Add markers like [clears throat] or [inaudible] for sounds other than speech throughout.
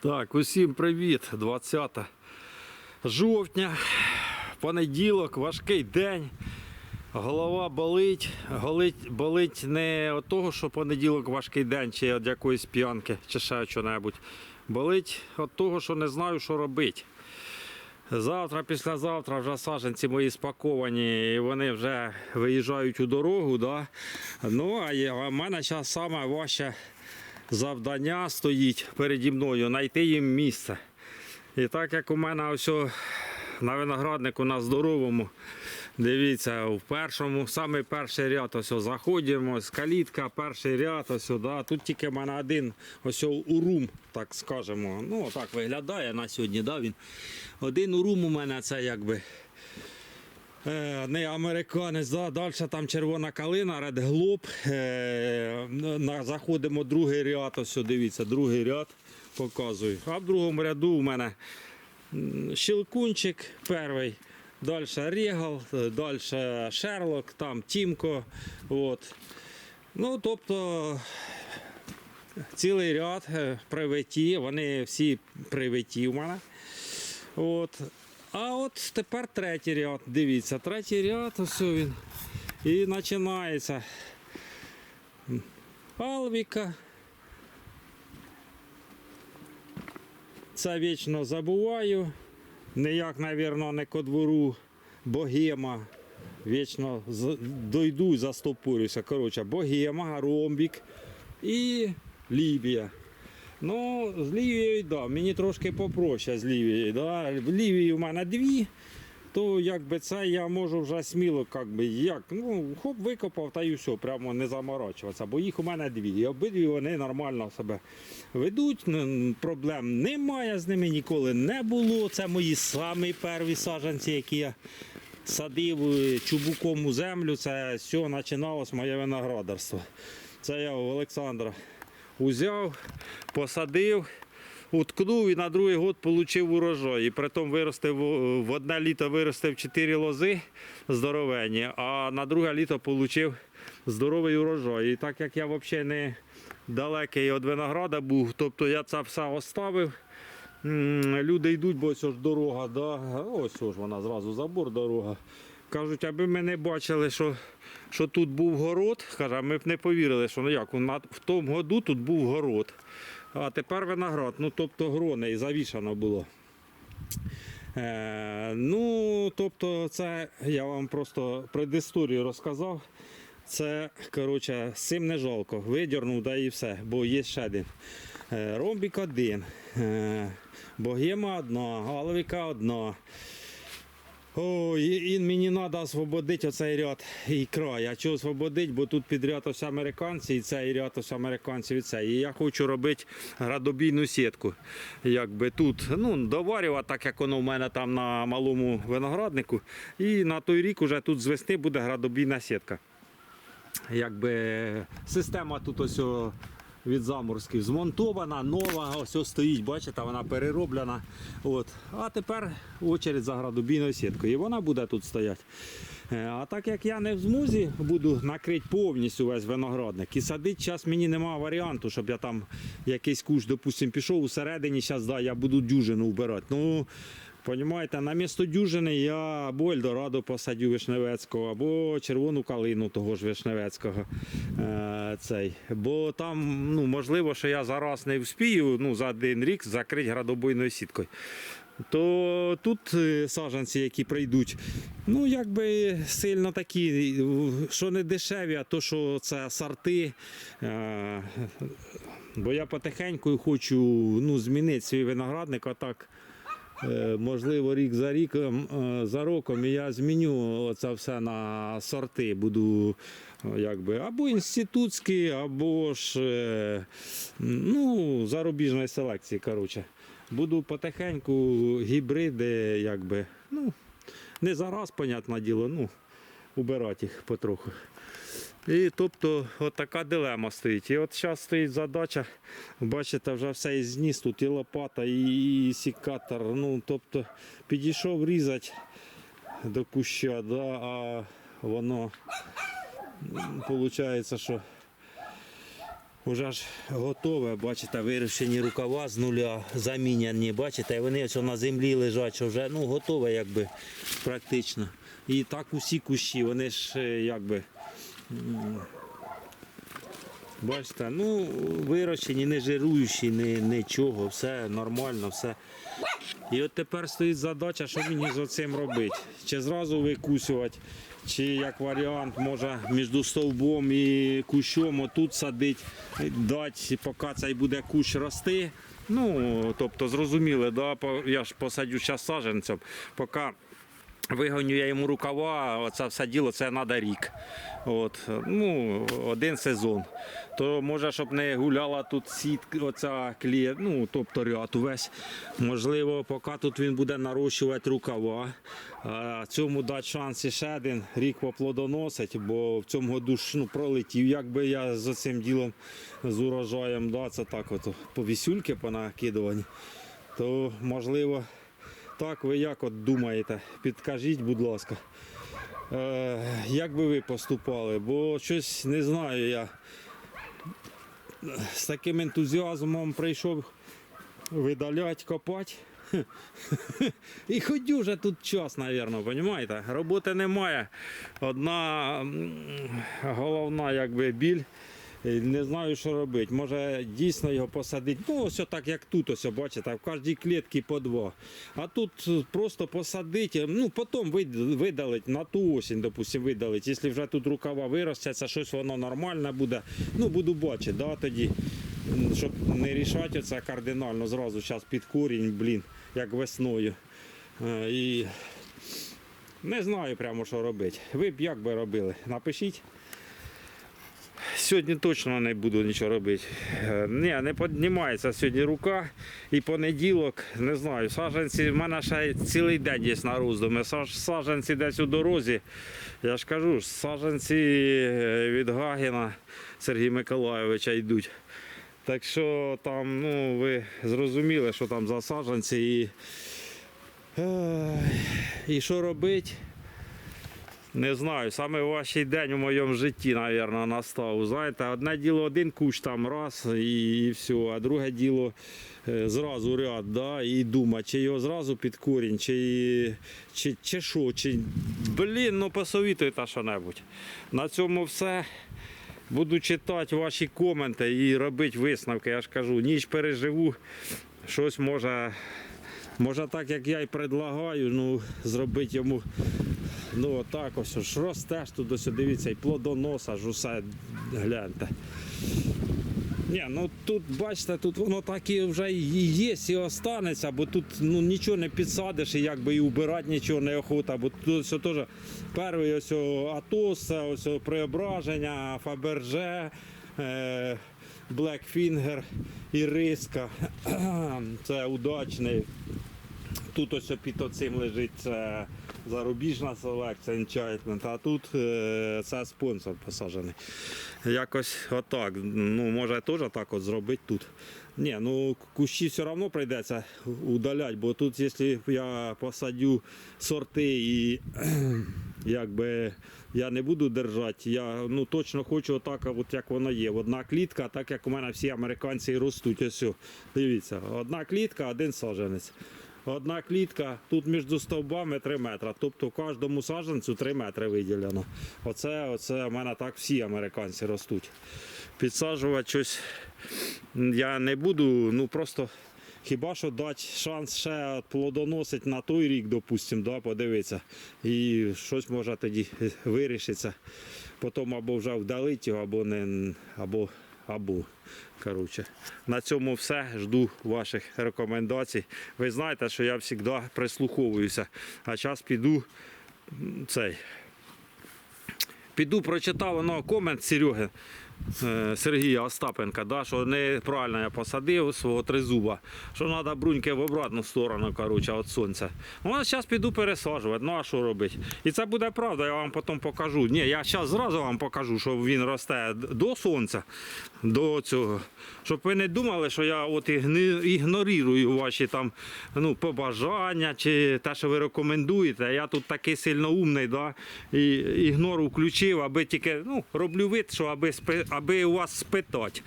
Так, усім привіт, 20 жовтня, понеділок, важкий день. Голова болить. Болить, болить не від того, що понеділок важкий день, чи від якоїсь п'янки, чи ще чого-небудь. Болить від того, що не знаю, що робити. Завтра, післязавтра вже саджанці мої спаковані, і вони вже виїжджають у дорогу. Да? Ну, а в мене зараз саме важче завдання стоїть переді мною знайти їм місце. І так як у мене ось на винограднику на здоровому, дивіться, в першому, самий перший ряд ось заходимо, ось калітка, перший ряд, ось да. тут тільки в мене один ось урум, так скажемо. Ну, так виглядає на сьогодні. Да, він. Один урум у мене це якби. Е, Не американець, да. далі там червона калина, Red Globe. Е, заходимо другий ряд, ось дивіться, другий ряд показую. А в другому ряду у мене щелкунчик перший, далі Регал, далі Шерлок, там Тімко. От. Ну, тобто цілий ряд е, привиті, вони всі привиті в мене. От. А от тепер третій ряд. Дивіться, третій ряд, ось він. І починається. Алвіка. Це вічно забуваю. Ніяк, мабуть, не ко двору богема. Вічно дойду і застопорюся. Коротше, богема, ромбік і Лібія. Ну, з Лівією, да, мені трошки попроще з Лівією. Да. Лівії в мене дві, то якби це я можу вже сміло, як би, як, ну, хоп, викопав та і все, прямо не заморачуватися, бо їх у мене дві. І обидві вони нормально себе ведуть, проблем немає з ними, ніколи не було. Це мої самі перві саджанці, які я садив е, чубуком у землю. Це цього починалось моє виноградарство. Це я у Олександра узяв, посадив, уткнув і на другий год отримав урожай. І притом виростив в одне літо виростив 4 лози здоровенні, а на друге літо отримав здоровий урожай. І так як я взагалі не далекий від винограда був, тобто я це все оставив. Люди йдуть, бо ось дорога, да? ось ж вона зразу забор дорога. Кажуть, аби ми не бачили, що, що тут був город, каже, ми б не повірили, що ну як, в тому году тут був город. А тепер виноград, ну тобто грони і завішано було. Е, ну, тобто, це я вам просто предісторію розказав. Це, коротше, цим не жалко. Видірнув, да і все, бо є ще один. Е, Ромбік один, е, богема одна, галвіка одна. Ой, і, мені треба освободити оцей ряд і край. А чого освободити, бо тут підряд ось американці, і цей ряд ось американців і цей. І я хочу робити градобійну сітку. Якби тут ну, доварювати, так як воно в мене там на малому винограднику. І на той рік уже тут з весни буде градобійна сітка. Якби система тут ось від заморських змонтована, нова, ось ось стоїть, бачите, вона перероблена. От. А тепер очередь за градобійною сіткою. І вона буде тут стояти. Е, А так як я не в змозі буду накрити повністю весь виноградник і садити, зараз мені немає варіанту, щоб я там якийсь кущ, допустим, пішов усередині, зараз да, я буду дюжину вбирати. Ну, Понімаєте, на місто дюжини я або Ельдорадо посадю Вишневецького, або червону калину того ж Вишневецького. Е, цей. Бо там, ну, можливо, що я зараз не вспію ну, за один рік закрити градобойною сіткою. То тут е, саджанці, які прийдуть, ну якби сильно такі, що не дешеві, а то, що це сорти. Е, бо я потихеньку хочу ну, змінити свій виноградник, а так. Е, Можливо, рік за ріком, е, за роком я зміню це все на сорти. Буду е, якби або інститутські, або ж е, ну, зарубіжної селекції. Коротше. Буду потихеньку гібриди, якби, ну, не зараз, понятне діло, ну, убирати їх потроху. І тобто от така дилема стоїть. І от зараз стоїть задача, бачите, вже все із зніс, тут і лопата, і сікатор. Ну, тобто підійшов різати до куща, да, а воно виходить, що Уже ж готове, бачите, вирішені рукава з нуля, заміняні, бачите, вони ось на землі лежать, що вже ну, готове якби практично. І так усі кущі, вони ж е, якби. Бачите, ну вирощені, не жируючі, не, нічого, все нормально, все. І от тепер стоїть задача, що мені з оцим робити. Чи зразу викусувати, чи як варіант, може між стовбом і кущом отут садити, дати, поки цей буде кущ рости. Ну, тобто, зрозуміли, да? я ж посадю зараз саджанцем, поки Вигоню я йому рукава, оце все діло це треба рік. От, ну, один сезон. То може, щоб не гуляла тут сітка, оця кліє, ну, тобто ряд увесь. Можливо, поки тут він буде нарощувати рукава. А цьому дати шанс ще один рік поплодоносить, бо в цьому году ж ну, пролетів. Якби я з цим ділом з урожаєм, да, це так от по вісюльки понакидувані, то можливо. Так, ви як от думаєте? Підкажіть, будь ласка. Е, як би ви поступали? Бо щось не знаю я. З таким ентузіазмом прийшов видалять, копати. [laughs] І ходю вже тут час, мабуть, розумієте? Роботи немає. Одна головна якби, біль. І Не знаю, що робити. Може дійсно його посадити. Ну, ось так, як тут, ось, бачите, в кожній клітці по два. А тут е, просто посадити, ну потім видалить на ту осінь, допустим, видалить. Якщо вже тут рукава виростяться, щось воно нормальне буде. Ну, буду бачити, да, тоді. Щоб не рішати це кардинально зразу зараз під корінь, блін, як весною. Е, І не знаю прямо, що робити. Ви б як би робили? Напишіть. Сьогодні точно не буду нічого робити. Е, Ні, не піднімається сьогодні рука. І понеділок, не знаю, саджанці, в мене ще цілий день є на роздуми. Саджанці десь у дорозі. Я ж кажу, саджанці е, від Гагіна Сергія Миколайовича йдуть. Так що там, ну, ви зрозуміли, що там за саджанці і, і що робити. Не знаю, саме важчий день у моєму житті, мабуть, настав. Знаєте, одне діло один кущ там раз і, і все, а друге діло е, зразу ряд, да, і думати, чи його зразу під корінь, чи, чи, чи що, чи. Блін, ну посовітуйте що-небудь. На цьому все. Буду читати ваші коменти і робити висновки. Я ж кажу, ніч переживу, щось може. Може так, як я й предлагаю, ну, зробити йому Ну отак ось ж росте ж тут ось, дивіться, і плодоноса ж усе гляньте. Ні, ну тут бачите, тут воно так і вже і є, і останеться, бо тут ну, нічого не підсадиш, і якби і убирати нічого не охота, бо тут ось теж перший ось Атос, ось преображення, Фаберже, е, Блекфінгер і Риска. Це удачний. Тут ось під оцим лежить це зарубіжна селекція Enchantment, а тут е, це спонсор посаджений. Якось отак. Ну, може теж так от зробити тут. Ні, ну кущі все одно прийдеться удаляти, бо тут, якщо я посадю сорти і [clears throat] якби я не буду держати, я ну, точно хочу отак, от як воно є. Одна клітка, так як у мене всі американці ростуть. Ось, дивіться, одна клітка, один саджанець. Одна клітка, тут між стовбами 3 метри, тобто кожному саджанцю 3 метри виділено. Оце, оце у мене так всі американці ростуть. Підсаджувати щось я не буду, ну просто хіба що дати шанс ще плодоносить на той рік, допустимо, да, подивитися. І щось може тоді вирішиться. Потім або вже вдалить його, або не або. Або, коротше, на цьому все. Жду ваших рекомендацій. Ви знаєте, що я завжди прислуховуюся. А зараз піду цей. Піду прочитав воно комент Сереги. Е, Сергія Остапенка, да, що неправильно я посадив свого тризуба, що треба бруньки в обратну сторону коротше, від сонця. Ну, зараз піду пересаджувати, ну а що робити? І це буде правда, я вам потім покажу. Ні, я зараз зразу вам покажу, що він росте до сонця, до цього. Щоб ви не думали, що я от ігнорую ваші там ну, побажання чи те, що ви рекомендуєте. Я тут такий сильно умний, да, і ігнор включив, аби тільки ну, роблю вид, що аби спи- аби у вас спитати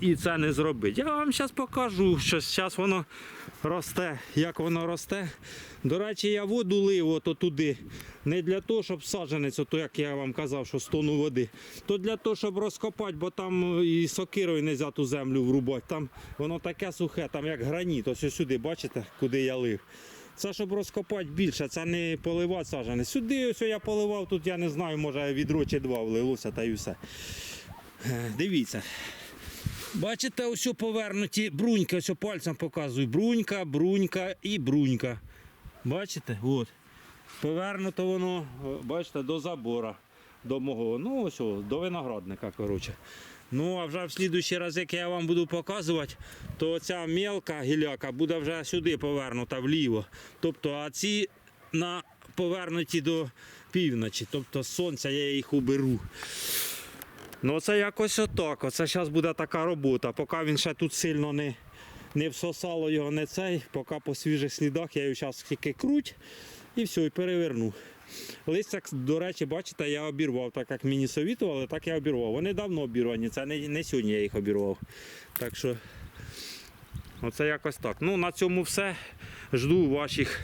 і це не зробити. Я вам зараз покажу, що зараз воно росте, як воно росте. До речі, я воду лив ото туди. Не для того, щоб саджанець, ото як я вам казав, що 100 тонн води, то для того, щоб розкопати, бо там е, і сокирою не можна землю врубати. Там воно таке сухе, там як граніт. Ось сюди, бачите, куди я лив. Це щоб розкопати більше, це не поливати саджанець. Сюди ось я поливав, тут я не знаю, може відро чи два влилося та й все. Е, Дивіться. Бачите, ось повернуті брунька, ось пальцем показую. Брунька, брунька і брунька. Бачите? От. Повернуто воно, бачите, до забора, до мого, ну ось, до виноградника, коротше. Ну, а вже в слідуючий раз, як я вам буду показувати, то ця мелка гіляка буде вже сюди повернута вліво. Тобто, а ці на повернуті до півночі. Тобто з сонця я їх уберу. Ну, це якось отак. Оце зараз буде така робота. Поки він ще тут сильно не, не всосало його не цей, поки по свіжих слідах я його зараз тільки круть і все, і переверну. Листя, до речі, бачите, я обірвав, так як мені совітували, так я обірвав. Вони давно обірвані, це не, не сьогодні я їх обірвав. Так що, оце якось так. Ну, на цьому все. Жду ваших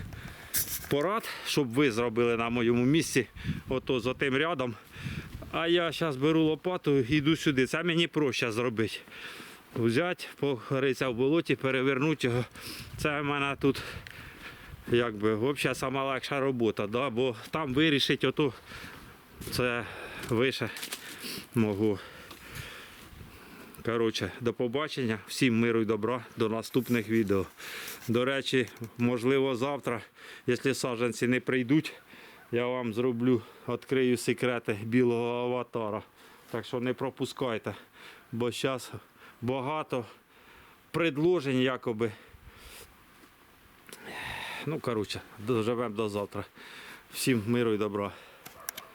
порад, щоб ви зробили на моєму місці, ото за тим рядом. А я зараз беру лопату і йду сюди. Це мені проще зробити. Взяти, поритися в болоті, перевернути його. Це в мене тут якби взагалі сама легша робота, да? бо там вирішить ото це вище мого. Коротше, до побачення, всім миру і добра, до наступних відео. До речі, можливо, завтра, якщо саджанці не прийдуть, я вам зроблю, відкрию секрети білого аватара. Так що не пропускайте, бо зараз багато предложень якоби. Ну, коротше, доживемо до завтра. Всім миру і добра.